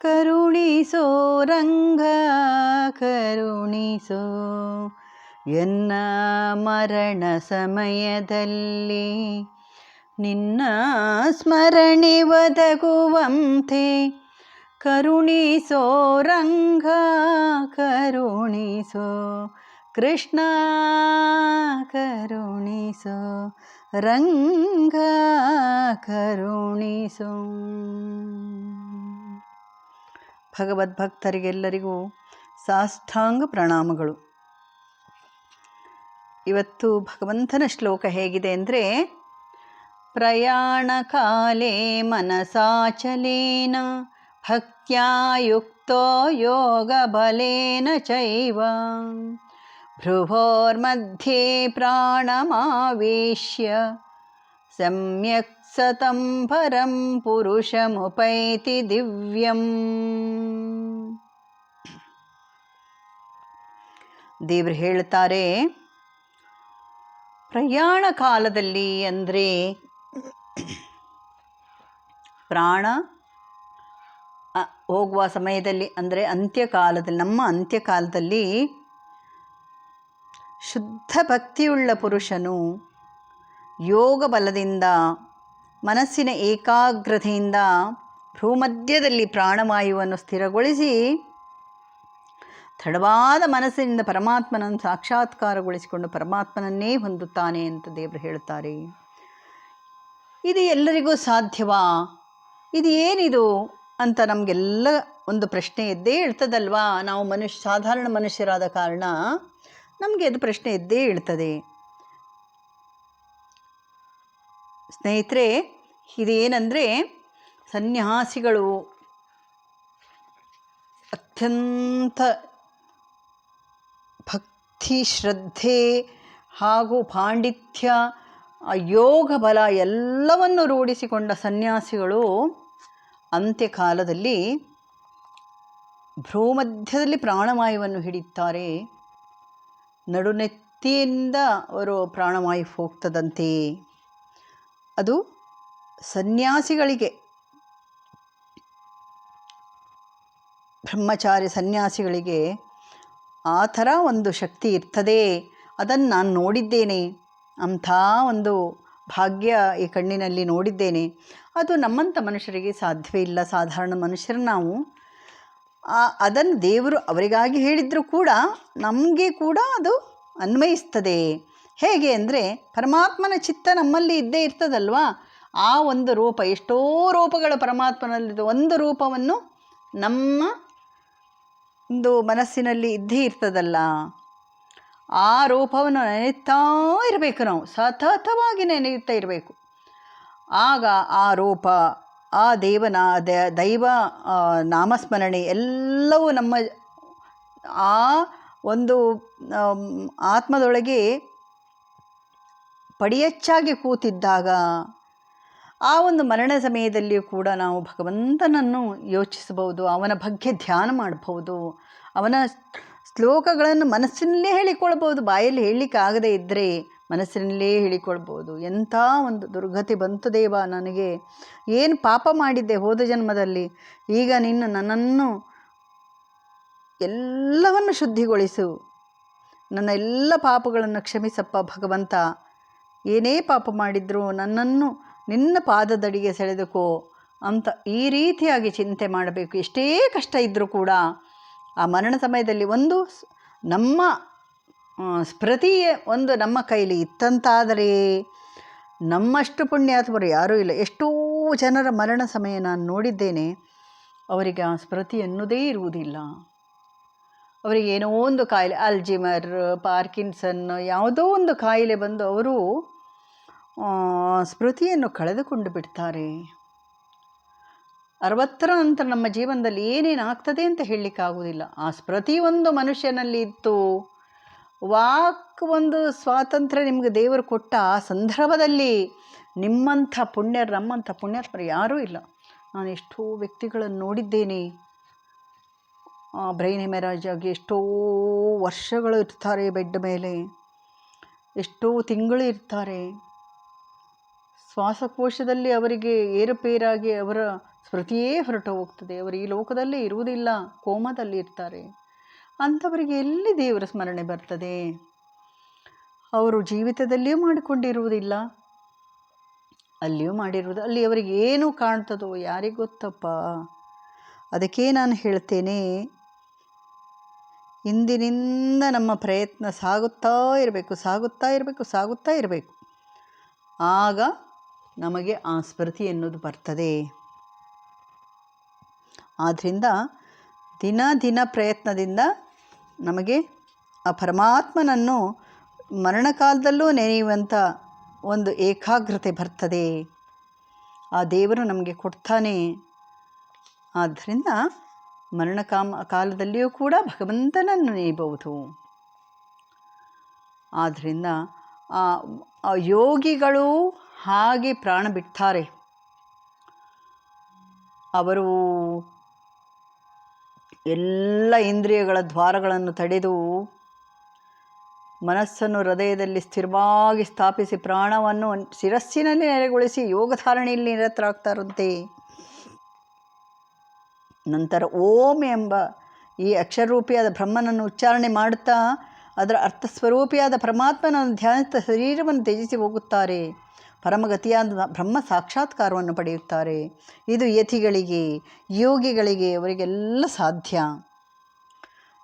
ಕರುಣಿಸೋ ರಂಗ ಕರುಣಿಸೋ ಎನ್ನ ಮರಣ ಸಮಯದಲ್ಲಿ ನಿನ್ನ ಸ್ಮರಣೆ ಒದಗುವಂತೆ ಕರುಣಿಸೋ ರಂಗ ಕರುಣಿಸೋ ಕೃಷ್ಣ ಕರುಣಿಸು, ರಂಗ ಕರುಣಿಸೋ. ಭಗವದ್ಭಕ್ತರಿಗೆಲ್ಲರಿಗೂ ಸಾಷ್ಟಾಂಗ ಪ್ರಣಾಮಗಳು. ಇವತ್ತು ಭಗವಂತನ ಶ್ಲೋಕ ಹೇಗಿದೆ ಅಂದರೆ, ಪ್ರಯಾಣ ಕಾಲೇ ಮನಸಾಚಲೇನ ಭಕ್ತಿಯುಕ್ತೋ ಯೋಗ ಬಲೇನ ಚೈವ. ಭ್ರುವೋರ್ಮಧ್ಯೆ ಪ್ರಾಣಮಾವೇಶ್ಯ ಸಮ್ಯಕ್ ಸತಂ ಪರಂ ಪುರುಷಮುಪೈತಿ ದಿವ್ಯಂ ದೇವರು ಹೇಳ್ತಾರೆ, ಪ್ರಯಾಣ ಕಾಲದಲ್ಲಿ ಅಂದರೆ ಪ್ರಾಣ ಹೋಗುವ ಸಮಯದಲ್ಲಿ ಅಂದರೆ ಅಂತ್ಯಕಾಲದಲ್ಲಿ, ನಮ್ಮ ಅಂತ್ಯಕಾಲದಲ್ಲಿ ಶುದ್ಧ ಭಕ್ತಿಯುಳ್ಳ ಪುರುಷನು ಯೋಗ ಬಲದಿಂದ ಮನಸ್ಸಿನ ಏಕಾಗ್ರತೆಯಿಂದ ಭೂಮಧ್ಯದಲ್ಲಿ ಪ್ರಾಣವಾಯುವನ್ನು ಸ್ಥಿರಗೊಳಿಸಿ ತಡವಾದ ಮನಸ್ಸಿನಿಂದ ಪರಮಾತ್ಮನನ್ನು ಸಾಕ್ಷಾತ್ಕಾರಗೊಳಿಸಿಕೊಂಡು ಪರಮಾತ್ಮನನ್ನೇ ಹೊಂದುತ್ತಾನೆ ಅಂತ ದೇವರು ಹೇಳುತ್ತಾರೆ. ಇದು ಎಲ್ಲರಿಗೂ ಸಾಧ್ಯವಾ? ಇದು ಏನಿದು ಅಂತ ನಮಗೆಲ್ಲ ಒಂದು ಪ್ರಶ್ನೆ ಇದ್ದೇ ಇರ್ತದಲ್ವಾ? ನಾವು ಮನುಷ್ಯ, ಸಾಧಾರಣ ಮನುಷ್ಯರಾದ ಕಾರಣ ನಮಗೆ ಅದು ಪ್ರಶ್ನೆ ಇದ್ದೇ ಇಳ್ತದೆ. ಸ್ನೇಹಿತರೆ, ಇದೇನೆಂದರೆ ಸನ್ಯಾಸಿಗಳು ಅತ್ಯಂತ ಭಕ್ತಿ, ಶ್ರದ್ಧೆ ಹಾಗೂ ಪಾಂಡಿತ್ಯ, ಯೋಗ ಬಲ ಎಲ್ಲವನ್ನು ರೂಢಿಸಿಕೊಂಡ ಸನ್ಯಾಸಿಗಳು ಅಂತ್ಯಕಾಲದಲ್ಲಿ ಭ್ರೂಮಧ್ಯದಲ್ಲಿ ಪ್ರಾಣವಾಯುವನ್ನು ಹಿಡಿಯುತ್ತಾರೆ. ನಡುನೆತ್ತಿಯಿಂದ ಅವರು ಪ್ರಾಣವಾಯು ಹೋಗ್ತದಂತೆ. ಅದು ಸನ್ಯಾಸಿಗಳಿಗೆ, ಬ್ರಹ್ಮಚಾರಿ ಸನ್ಯಾಸಿಗಳಿಗೆ ಆ ಥರ ಒಂದು ಶಕ್ತಿ ಇರ್ತದೆ. ಅದನ್ನು ನಾನು ನೋಡಿದ್ದೇನೆ. ಅಂಥ ಒಂದು ಭಾಗ್ಯ ಈ ಕಣ್ಣಿನಲ್ಲಿ ನೋಡಿದ್ದೇನೆ. ಅದು ನಮ್ಮಂಥ ಮನುಷ್ಯರಿಗೆ ಸಾಧ್ಯವೇ ಇಲ್ಲ. ಸಾಧಾರಣ ಮನುಷ್ಯರು ನಾವು ಅದನ್ನು ದೇವರು ಅವರಿಗಾಗಿ ಹೇಳಿದ್ರು ಕೂಡ ನಮಗೆ ಕೂಡ ಅದು ಅನ್ವಯಿಸ್ತದೆ. ಹೇಗೆ ಅಂದರೆ ಪರಮಾತ್ಮನ ಚಿತ್ತ ನಮ್ಮಲ್ಲಿ ಇದ್ದೇ ಇರ್ತದಲ್ವಾ? ಆ ಒಂದು ರೂಪ, ಎಷ್ಟೋ ರೂಪಗಳು ಪರಮಾತ್ಮನಲ್ಲಿದ್ದು, ಒಂದು ರೂಪವನ್ನು ನಮ್ಮ ಒಂದು ಮನಸ್ಸಿನಲ್ಲಿ ಇದ್ದೇ ಇರ್ತದಲ್ಲ. ಆ ರೂಪವನ್ನು ನೆನೆಯುತ್ತಾ ಇರಬೇಕು ನಾವು, ಸತತವಾಗಿ ನೆನೆಯುತ್ತಾ ಇರಬೇಕು. ಆಗ ಆ ರೂಪ ಆ ದೇವನ ದೈವ ನಾಮಸ್ಮರಣೆ ಎಲ್ಲವೂ ನಮ್ಮ, ಆ ಒಂದು ಆತ್ಮದೊಳಗೆ ಪಡಿಯಚ್ಚಾಗಿ ಕೂತಿದ್ದಾಗ ಆ ಒಂದು ಮರಣ ಸಮಯದಲ್ಲಿಯೂ ಕೂಡ ನಾವು ಭಗವಂತನನ್ನು ಯೋಚಿಸಬಹುದು, ಅವನ ಬಗ್ಗೆ ಧ್ಯಾನ ಮಾಡಬಹುದು, ಅವನ ಶ್ಲೋಕಗಳನ್ನು ಮನಸ್ಸಿನಲ್ಲೇ ಹೇಳಿಕೊಳ್ಬೋದು ಬಾಯಲ್ಲಿ ಹೇಳಲಿಕ್ಕಾಗದೇ ಇದ್ದರೆ ಮನಸ್ಸಿನಲ್ಲೇ ಹೇಳಿಕೊಳ್ಬೋದು. ಎಂಥ ಒಂದು ದುರ್ಗತಿ ಬಂತು ದೇವ ನನಗೆ. ಏನು ಪಾಪ ಮಾಡಿದ್ದೆ ಹೋದ ಜನ್ಮದಲ್ಲಿ. ಈಗ ನಿನ್ನ ನನ್ನನ್ನು ಎಲ್ಲವನ್ನು ಶುದ್ಧಿಗೊಳಿಸು. ನನ್ನ ಎಲ್ಲ ಪಾಪಗಳನ್ನು ಕ್ಷಮಿಸಪ್ಪ ಭಗವಂತ. ಏನೇ ಪಾಪ ಮಾಡಿದ್ರು ನನ್ನನ್ನು ನಿನ್ನ ಪಾದದಡಿಗೆ ಸೆಳೆದುಕೋ ಅಂತ ಈ ರೀತಿಯಾಗಿ ಚಿಂತೆ ಮಾಡಬೇಕು. ಎಷ್ಟೇ ಕಷ್ಟ ಇದ್ದರೂ ಕೂಡ ಆ ಮರಣ ಸಮಯದಲ್ಲಿ ಒಂದು ನಮ್ಮ ಸ್ಮೃತಿ ಒಂದು ನಮ್ಮ ಕೈಲಿ ಇತ್ತಂತಾದರೆ ನಮ್ಮಷ್ಟು ಪುಣ್ಯಾತ್ಮರು ಯಾರೂ ಇಲ್ಲ. ಎಷ್ಟೋ ಜನರ ಮರಣ ಸಮಯ ನಾನು ನೋಡಿದ್ದೇನೆ. ಅವರಿಗೆ ಆ ಸ್ಮೃತಿ ಅನ್ನೋದೇ ಇರುವುದಿಲ್ಲ. ಅವರಿಗೆ ಏನೋ ಒಂದು ಕಾಯಿಲೆ ಅಲ್ಜಿಮರ್ ಪಾರ್ಕಿನ್ಸನ್, ಯಾವುದೋ ಒಂದು ಕಾಯಿಲೆ ಬಂದು ಅವರು ಸ್ಮೃತಿಯನ್ನು ಕಳೆದುಕೊಂಡು ಬಿಡ್ತಾರೆ. ಅರವತ್ತರ ನಂತರ ನಮ್ಮ ಜೀವನದಲ್ಲಿ ಏನೇನು ಆಗ್ತದೆ ಅಂತ ಹೇಳಲಿಕ್ಕಾಗುವುದಿಲ್ಲ. ಆ ಸ್ಮೃತಿ ಒಂದು ಮನುಷ್ಯನಲ್ಲಿ ಇತ್ತು. ವಾಕ್ ಒಂದು ಸ್ವಾತಂತ್ರ್ಯ ನಿಮಗೆ ದೇವರು ಕೊಟ್ಟ ಆ ಸಂದರ್ಭದಲ್ಲಿ ನಿಮ್ಮಂಥ ಪುಣ್ಯರು, ನಮ್ಮಂಥ ಪುಣ್ಯಾತ್ಮರು ಯಾರೂ ಇಲ್ಲ. ನಾನು ಎಷ್ಟೋ ವ್ಯಕ್ತಿಗಳನ್ನು ನೋಡಿದ್ದೇನೆ. ಬ್ರೈನ್ ಹೆಮರಾಜ್ ಆಗಿ ಎಷ್ಟೋ ವರ್ಷಗಳು ಇರ್ತಾರೆ ಬೆಡ್ ಮೇಲೆ. ಎಷ್ಟೋ ತಿಂಗಳು ಇರ್ತಾರೆ. ಶ್ವಾಸಕೋಶದಲ್ಲಿ ಅವರಿಗೆ ಏರುಪೇರಾಗಿ ಅವರ ಸ್ಮೃತಿಯೇ ಹೊರಟು ಹೋಗ್ತದೆ. ಅವರು ಈ ಲೋಕದಲ್ಲಿ ಇರುವುದಿಲ್ಲ, ಕೋಮದಲ್ಲಿ ಇರ್ತಾರೆ. ಅಂಥವರಿಗೆ ಎಲ್ಲಿ ದೇವರ ಸ್ಮರಣೆ ಬರ್ತದೆ? ಅವರು ಜೀವಿತದಲ್ಲಿಯೂ ಮಾಡಿಕೊಂಡಿರುವುದಿಲ್ಲ. ಅಲ್ಲಿಯೂ ಮಾಡಿರುವುದು, ಅಲ್ಲಿ ಅವರಿಗೆ ಏನು ಕಾಣ್ತದೋ ಯಾರಿಗೆ ಗೊತ್ತಪ್ಪ? ಅದಕ್ಕೆ ನಾನು ಹೇಳ್ತೇನೆ, ಇಂದಿನಿಂದ ನಮ್ಮ ಪ್ರಯತ್ನ ಸಾಗುತ್ತಾ ಇರಬೇಕು ಸಾಗುತ್ತಾ ಇರಬೇಕು ಸಾಗುತ್ತಾ ಇರಬೇಕು. ಆಗ ನಮಗೆ ಆ ಸ್ಮೃತಿ ಎನ್ನುವುದು ಬರ್ತದೆ. ಆದ್ದರಿಂದ ದಿನ ದಿನ ಪ್ರಯತ್ನದಿಂದ ನಮಗೆ ಆ ಪರಮಾತ್ಮನನ್ನು ಮರಣಕಾಲದಲ್ಲೂ ನೆನೆಯುವಂಥ ಒಂದು ಏಕಾಗ್ರತೆ ಬರ್ತದೆ. ಆ ದೇವರು ನಮಗೆ ಕೊಡ್ತಾನೆ. ಆದ್ದರಿಂದ ಮರಣ ಕಾಮ ಕಾಲದಲ್ಲಿಯೂ ಕೂಡ ಭಗವಂತನನ್ನು ನೆನೆಯಬಹುದು. ಆದ್ದರಿಂದ ಆ ಯೋಗಿಗಳು ಹಾಗೆ ಪ್ರಾಣ ಬಿಡ್ತಾರೆ. ಅವರು ಎಲ್ಲ ಇಂದ್ರಿಯಗಳ ದ್ವಾರಗಳನ್ನು ತಡೆದು ಮನಸ್ಸನ್ನು ಹೃದಯದಲ್ಲಿ ಸ್ಥಿರವಾಗಿ ಸ್ಥಾಪಿಸಿ ಪ್ರಾಣವನ್ನು ಶಿರಸ್ಸಿನಲ್ಲಿ ನೆಲೆಗೊಳಿಸಿ ಯೋಗಧಾರಣೆಯಲ್ಲಿ ನಿರತರಾಗ್ತಾರಂತೆ. ನಂತರ ಓಂ ಎಂಬ ಈ ಅಕ್ಷರರೂಪಿಯಾದ ಬ್ರಹ್ಮನನ್ನು ಉಚ್ಚಾರಣೆ ಮಾಡುತ್ತಾ ಅದರ ಅರ್ಥಸ್ವರೂಪಿಯಾದ ಪರಮಾತ್ಮನನ್ನು ಧ್ಯಾನಿಸ್ತಾ ಶರೀರವನ್ನು ತ್ಯಜಿಸಿ ಹೋಗುತ್ತಾರೆ. ಪರಮಗತಿಯಾದ ಬ್ರಹ್ಮ ಸಾಕ್ಷಾತ್ಕಾರವನ್ನು ಪಡೆಯುತ್ತಾರೆ. ಇದು ಯತಿಗಳಿಗೆ, ಯೋಗಿಗಳಿಗೆ ಅವರಿಗೆಲ್ಲ ಸಾಧ್ಯ.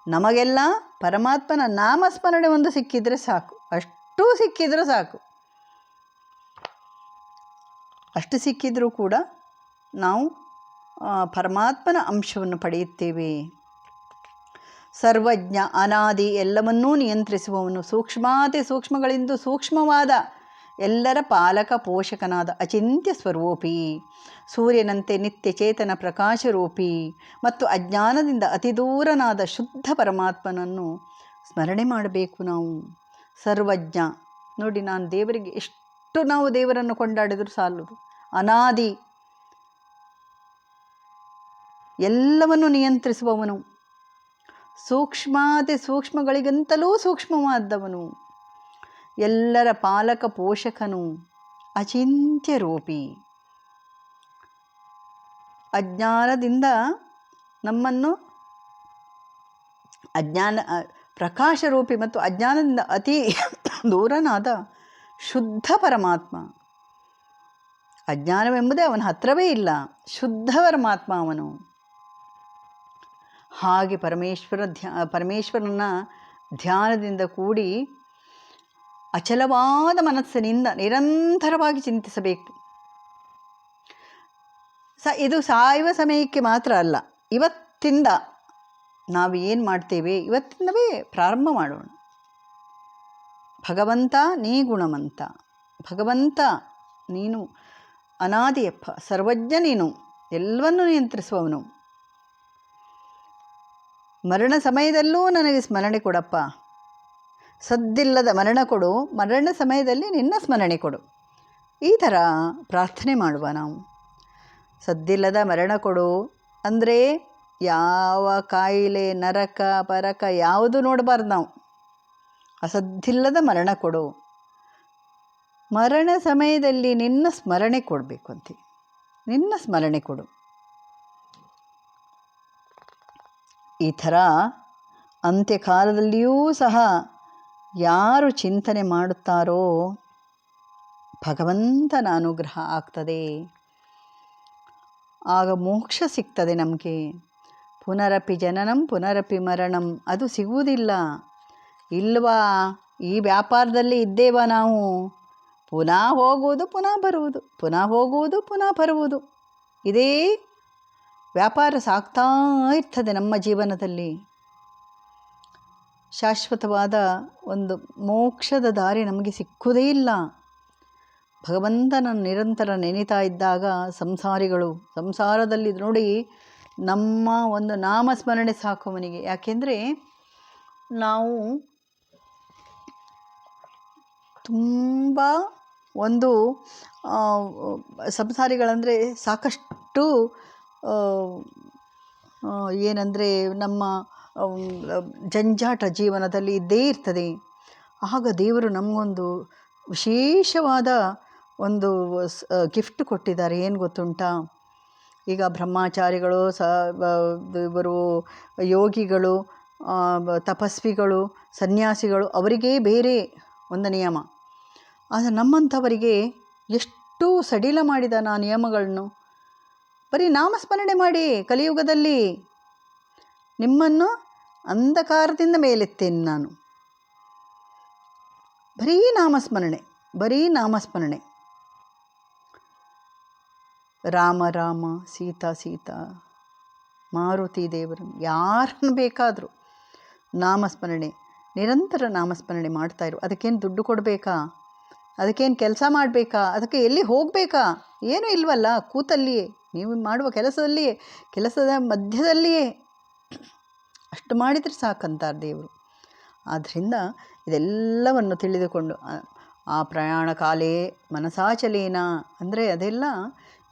ನಮಗೆಲ್ಲ ಪರಮಾತ್ಮನ ನಾಮಸ್ಮರಣೆ ಒಂದು ಸಿಕ್ಕಿದರೆ ಸಾಕು. ಅಷ್ಟು ಸಿಕ್ಕಿದರೆ ಸಾಕು. ಅಷ್ಟು ಸಿಕ್ಕಿದರೂ ಕೂಡ ನಾವು ಪರಮಾತ್ಮನ ಅಂಶವನ್ನು ಪಡೆಯುತ್ತೇವೆ. ಸರ್ವಜ್ಞ ಅನಾದಿ ಎಲ್ಲವನ್ನೂ ನಿಯಂತ್ರಿಸುವವನು, ಸೂಕ್ಷ್ಮಾತಿ ಸೂಕ್ಷ್ಮಗಳಿಂದ ಸೂಕ್ಷ್ಮವಾದ ಎಲ್ಲರ ಪಾಲಕ ಪೋಷಕನಾದ ಅಚಿಂತ್ಯ ಸ್ವರೂಪಿ. ಸೂರ್ಯನಂತೆ ನಿತ್ಯ ಚೇತನ ಪ್ರಕಾಶರೂಪಿ ಮತ್ತು ಅಜ್ಞಾನದಿಂದ ಅತಿದೂರನಾದ ಶುದ್ಧ ಪರಮಾತ್ಮನನ್ನು ಸ್ಮರಣೆ ಮಾಡಬೇಕು ನಾವು. ಸರ್ವಜ್ಞ. ನೋಡಿ, ನಾನು ದೇವರಿಗೆ ಎಷ್ಟು ನಾವು ದೇವರನ್ನು ಕೊಂಡಾಡಿದರೂ ಸಾಲದು. ಅನಾದಿ. ಎಲ್ಲವನ್ನು ನಿಯಂತ್ರಿಸುವವನು. ಸೂಕ್ಷ್ಮಾತಿ ಸೂಕ್ಷ್ಮಗಳಿಗಿಂತಲೂ ಸೂಕ್ಷ್ಮವಾದವನು. ಎಲ್ಲರ ಪಾಲಕ ಪೋಷಕನು ಅಚಿಂತ್ಯ ರೂಪಿ ಅಜ್ಞಾನದಿಂದ ನಮ್ಮನ್ನು ಅಜ್ಞಾನ ಪ್ರಕಾಶ ರೂಪಿ ಮತ್ತು ಅಜ್ಞಾನದಿಂದ ಅತಿ ದೂರನಾದ ಶುದ್ಧ ಪರಮಾತ್ಮ. ಅಜ್ಞಾನವೆಂಬುದೇ ಅವನ ಹತ್ರವೇ ಇಲ್ಲ, ಶುದ್ಧ ಪರಮಾತ್ಮ ಅವನು. ಹಾಗೆ ಪರಮೇಶ್ವರ ಧ್ಯ, ಪರಮೇಶ್ವರನ ಧ್ಯಾನದಿಂದ ಕೂಡಿ ಅಚಲವಾದ ಮನಸ್ಸಿನಿಂದ ನಿರಂತರವಾಗಿ ಚಿಂತಿಸಬೇಕು. ಸ, ಇದು ಸಾಯುವ ಸಮಯಕ್ಕೆ ಮಾತ್ರ ಅಲ್ಲ. ಇವತ್ತಿಂದ ನಾವು ಏನು ಮಾಡ್ತೇವೆ? ಇವತ್ತಿಂದವೇ ಪ್ರಾರಂಭ ಮಾಡೋಣ. ಭಗವಂತ, ನೀ ಗುಣವಂತ ಭಗವಂತ, ನೀನು ಅನಾದಿಯಪ್ಪ. ಸರ್ವಜ್ಞ ನೀನು. ಎಲ್ಲವನ್ನೂ ನಿಯಂತ್ರಿಸುವವನು. ಮರಣ ಸಮಯದಲ್ಲೂ ನನಗೆ ಸ್ಮರಣೆ ಕೊಡಪ್ಪ. ಸದ್ದಿಲ್ಲದ ಮರಣ ಕೊಡು, ಮರಣ ಸಮಯದಲ್ಲಿ ನಿನ್ನ ಸ್ಮರಣೆ ಕೊಡು. ಈ ಥರ ಪ್ರಾರ್ಥನೆ ಮಾಡುವ ನಾವು. ಸದ್ದಿಲ್ಲದ ಮರಣ ಕೊಡು ಅಂದರೆ ಯಾವ ಕಾಯಿಲೆ, ನರಕ, ಪರಕ ಯಾವುದು ನೋಡಬಾರ್ದು ನಾವು. ಅಸದ್ದಿಲ್ಲದ ಮರಣ ಕೊಡು. ಮರಣ ಸಮಯದಲ್ಲಿ ನಿನ್ನ ಸ್ಮರಣೆ ಕೊಡಬೇಕು ಅಂತ ನಿನ್ನ ಸ್ಮರಣೆ ಕೊಡು. ಈ ಥರ ಅಂತ್ಯಕಾಲದಲ್ಲಿಯೂ ಸಹ ಯಾರು ಚಿಂತನೆ ಮಾಡುತ್ತಾರೋ ಭಗವಂತನ ಅನುಗ್ರಹ ಆಗ್ತದೆ. ಆಗ ಮೋಕ್ಷ ಸಿಗ್ತದೆ ನಮಗೆ. ಪುನರಪಿ ಜನನಂ, ಪುನರಪಿ ಮರಣಂ, ಅದು ಸಿಗುವುದಿಲ್ಲ. ಇಲ್ವಾ? ಈ ವ್ಯಾಪಾರದಲ್ಲಿ ಇದ್ದೇವಾ ನಾವು? ಪುನಃ ಹೋಗುವುದು, ಪುನಃ ಬರುವುದು, ಪುನಃ ಹೋಗುವುದು, ಪುನಃ ಬರುವುದು. ಇದೇ ವ್ಯಾಪಾರ ಸಾಗ್ತಾ ಇರ್ತದೆ ನಮ್ಮ ಜೀವನದಲ್ಲಿ. ಶಾಶ್ವತವಾದ ಒಂದು ಮೋಕ್ಷದ ದಾರಿ ನಮಗೆ ಸಿಕ್ಕುವುದೇ ಇಲ್ಲ. ಭಗವಂತನ ನಿರಂತರ ನೆನೀತಾ ಇದ್ದಾಗ ಸಂಸಾರಿಗಳು, ಸಂಸಾರದಲ್ಲಿ ನೋಡಿ ನಮ್ಮ ಒಂದು ನಾಮಸ್ಮರಣೆ ಸಾಕು ಅವನಿಗೆ. ಯಾಕೆಂದರೆ ನಾವು ತುಂಬ ಒಂದು ಸಂಸಾರಿಗಳಂದರೆ ಸಾಕಷ್ಟು ಏನಂದರೆ ನಮ್ಮ ಜಂಜಾಟ ಜೀವನದಲ್ಲಿ ಇದ್ದೇ ಇರ್ತದೆ. ಆಗ ದೇವರು ನಮಗೊಂದು ವಿಶೇಷವಾದ ಒಂದು ಗಿಫ್ಟ್ ಕೊಟ್ಟಿದ್ದಾರೆ. ಏನು ಗೊತ್ತುಂಟಾ? ಈಗ ಬ್ರಹ್ಮಚಾರಿಗಳು, ಸ ಇವರು, ಯೋಗಿಗಳು ತಪಸ್ವಿಗಳು, ಸನ್ಯಾಸಿಗಳು, ಅವರಿಗೇ ಬೇರೆ ಒಂದು ನಿಯಮ. ಆದರೆ ನಮ್ಮಂಥವರಿಗೆ ಎಷ್ಟು ಸಡಿಲ ಮಾಡಿದ ನಾ ನಿಯಮಗಳನ್ನು ಬರೀ ನಾಮಸ್ಮರಣೆ ಮಾಡಿ ಕಲಿಯುಗದಲ್ಲಿ ನಿಮ್ಮನ್ನು ಅಂಧಕಾರದಿಂದ ಮೇಲೆತ್ತೇನೆ ನಾನು. ಬರೀ ನಾಮಸ್ಮರಣೆ ಬರೀ ನಾಮಸ್ಮರಣೆ. ರಾಮ ರಾಮ, ಸೀತಾ ಸೀತಾ, ಮಾರುತಿ ದೇವರು ಯಾರನ್ನು ಬೇಕಾದರೂ ನಾಮಸ್ಮರಣೆ, ನಿರಂತರ ನಾಮಸ್ಮರಣೆ ಮಾಡ್ತಾ ಇರು. ಅದಕ್ಕೇನು ದುಡ್ಡು ಕೊಡಬೇಕಾ? ಅದಕ್ಕೇನು ಕೆಲಸ ಮಾಡಬೇಕಾ? ಅದಕ್ಕೆ ಎಲ್ಲಿ ಹೋಗಬೇಕಾ? ಏನೂ ಇಲ್ವಲ್ಲ, ಕೂತಲ್ಲಿಯೇ. ನೀವು ಮಾಡುವ ಕೆಲಸದಲ್ಲಿಯೇ, ಕೆಲಸದ ಮಧ್ಯದಲ್ಲಿಯೇ. ಅಷ್ಟು ಮಾಡಿದರೆ ಸಾಕಂತಾರೆ ದೇವರು. ಆದ್ದರಿಂದ ಇದೆಲ್ಲವನ್ನು ತಿಳಿದುಕೊಂಡು, ಆ- ಪ್ರಯಾಣ ಕಾಲೇ ಮನಸಾಚಲೇನ ಅಂದರೆ ಅದೆಲ್ಲ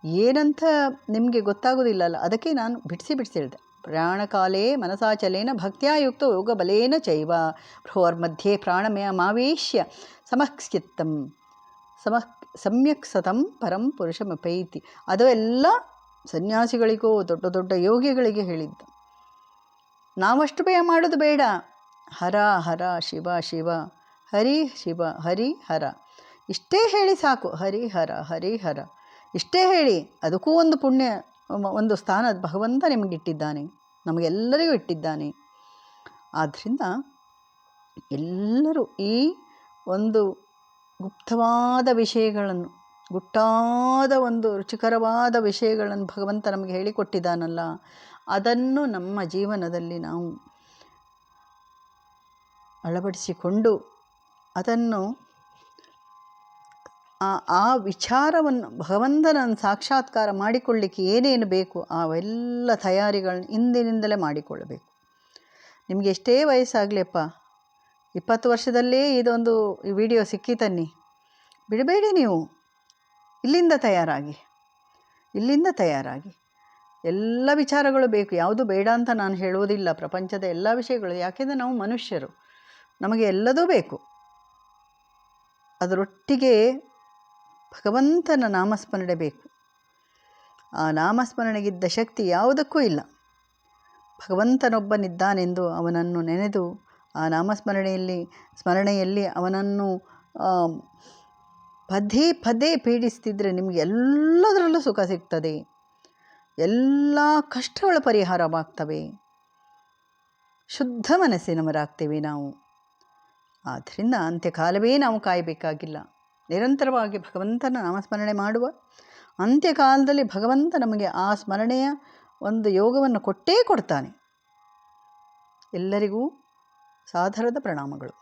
ಏನಂತ ನಿಮಗೆ ಗೊತ್ತಾಗೋದಿಲ್ಲಲ್ಲ, ಅದಕ್ಕೆ ನಾನು ಬಿಡಿಸಿ ಬಿಡಿಸಿ ಹೇಳಿದೆ. ಪ್ರಯಾಣ ಕಾಲೇ ಮನಸಾಚಲೇನ ಭಕ್ತ್ಯಾಯುಕ್ತ ಯೋಗ ಬಲೇನ ಚೈವ ಭ್ರೋರ್ಮಧ್ಯೆ ಪ್ರಾಣಮಯ ಮಾವೇಶ್ಯ ಸಮಕ್ಷಿತ್ತಂ ಸಮ, ಸಮ್ಯಕ್ ಸತಂ ಪರಂ ಪುರುಷಮಪೈತಿ. ಅದು ಎಲ್ಲ ಸನ್ಯಾಸಿಗಳಿಗೂ ದೊಡ್ಡ ದೊಡ್ಡ ಯೋಗಿಗಳಿಗೆ ಹೇಳಿದ್ದು. ನಾವಷ್ಟು ಭಯ ಮಾಡೋದು ಬೇಡ. ಹರ ಹರ, ಶಿವ ಶಿವ, ಹರಿ ಶಿವ, ಹರಿ, ಹರ. ಇಷ್ಟೇ ಹೇಳಿ ಸಾಕು. ಹರಿ, ಹರ ಹರಿ, ಹರ. ಇಷ್ಟೇ ಹೇಳಿ. ಅದಕ್ಕೂ ಒಂದು ಪುಣ್ಯ ಒಂದು ಸ್ಥಾನ ಭಗವಂತ ನಿಮಗಿಟ್ಟಿದ್ದಾನೆ ನಮಗೆಲ್ಲರಿಗೂ ಇಟ್ಟಿದ್ದಾನೆ. ಆದ್ದರಿಂದ ಎಲ್ಲರೂ ಈ ಒಂದು ಗುಪ್ತವಾದ ವಿಷಯಗಳನ್ನು, ಗುಟ್ಟಾದ ಒಂದು ರುಚಿಕರವಾದ ವಿಷಯಗಳನ್ನು ಭಗವಂತ ನಮಗೆ ಹೇಳಿಕೊಟ್ಟಿದ್ದಾನಲ್ಲ ಅದನ್ನು ನಮ್ಮ ಜೀವನದಲ್ಲಿ ನಾವು ಅಳವಡಿಸಿಕೊಂಡು ಅದನ್ನು ಆ ಆ ವಿಚಾರವನ್ನು ಭಗವಂತನನ್ನು ಸಾಕ್ಷಾತ್ಕಾರ ಮಾಡಿಕೊಳ್ಳಿಕ್ಕೆ ಏನೇನು ಬೇಕು ಅವೆಲ್ಲ ತಯಾರಿಗಳನ್ನ ಇಂದಿನಿಂದಲೇ ಮಾಡಿಕೊಳ್ಳಬೇಕು. ನಿಮಗೆ ಎಷ್ಟೇ ವಯಸ್ಸಾಗಲಿಯಪ್ಪ, ಇಪ್ಪತ್ತು ವರ್ಷದಲ್ಲೇ ಇದೊಂದು ವಿಡಿಯೋ ಸಿಕ್ಕಿತನ್ನಿ ಬಿಡಬೇಡಿ ನೀವು. ಇಲ್ಲಿಂದ ತಯಾರಾಗಿ. ಇಲ್ಲಿಂದ ತಯಾರಾಗಿ. ಎಲ್ಲ ವಿಚಾರಗಳು ಬೇಕು. ಯಾವುದು ಬೇಡ ಅಂತ ನಾನು ಹೇಳುವುದಿಲ್ಲ. ಪ್ರಪಂಚದ ಎಲ್ಲ ವಿಷಯಗಳು. ಯಾಕೆಂದರೆ ನಾವು ಮನುಷ್ಯರು. ನಮಗೆ ಎಲ್ಲದೂ ಬೇಕು. ಅದರೊಟ್ಟಿಗೆ ಭಗವಂತನ ನಾಮಸ್ಮರಣೆ ಬೇಕು. ಆ ನಾಮಸ್ಮರಣೆಗಿದ್ದ ಶಕ್ತಿ ಯಾವುದಕ್ಕೂ ಇಲ್ಲ. ಭಗವಂತನೊಬ್ಬನಿದ್ದಾನೆಂದು ಅವನನ್ನು ನೆನೆದು ಆ ನಾಮಸ್ಮರಣೆಯಲ್ಲಿ, ಸ್ಮರಣೆಯಲ್ಲಿ ಅವನನ್ನು ಪದೇ ಪದೇ ಪೀಡಿಸ್ತಿದ್ರೆ ನಿಮಗೆ ಎಲ್ಲದರಲ್ಲೂ ಸುಖ ಸಿಗ್ತದೆ. ಎಲ್ಲ ಕಷ್ಟಗಳ ಪರಿಹಾರವಾಗ್ತವೆ. ಶುದ್ಧ ಮನಸ್ಸಿನವರಾಗ್ತೇವೆ ನಾವು. ಆದ್ದರಿಂದ ಅಂತ್ಯಕಾಲವೇ ನಾವು ಕಾಯಬೇಕಾಗಿಲ್ಲ. ನಿರಂತರವಾಗಿ ಭಗವಂತನ ನಾಮಸ್ಮರಣೆ ಮಾಡುವ. ಅಂತ್ಯಕಾಲದಲ್ಲಿ ಭಗವಂತ ನಮಗೆ ಆ ಸ್ಮರಣೆಯ ಒಂದು ಯೋಗವನ್ನು ಕೊಟ್ಟೇ ಕೊಡ್ತಾನೆ. ಎಲ್ಲರಿಗೂ ಸಾದರದ ಪ್ರಣಾಮಗಳು.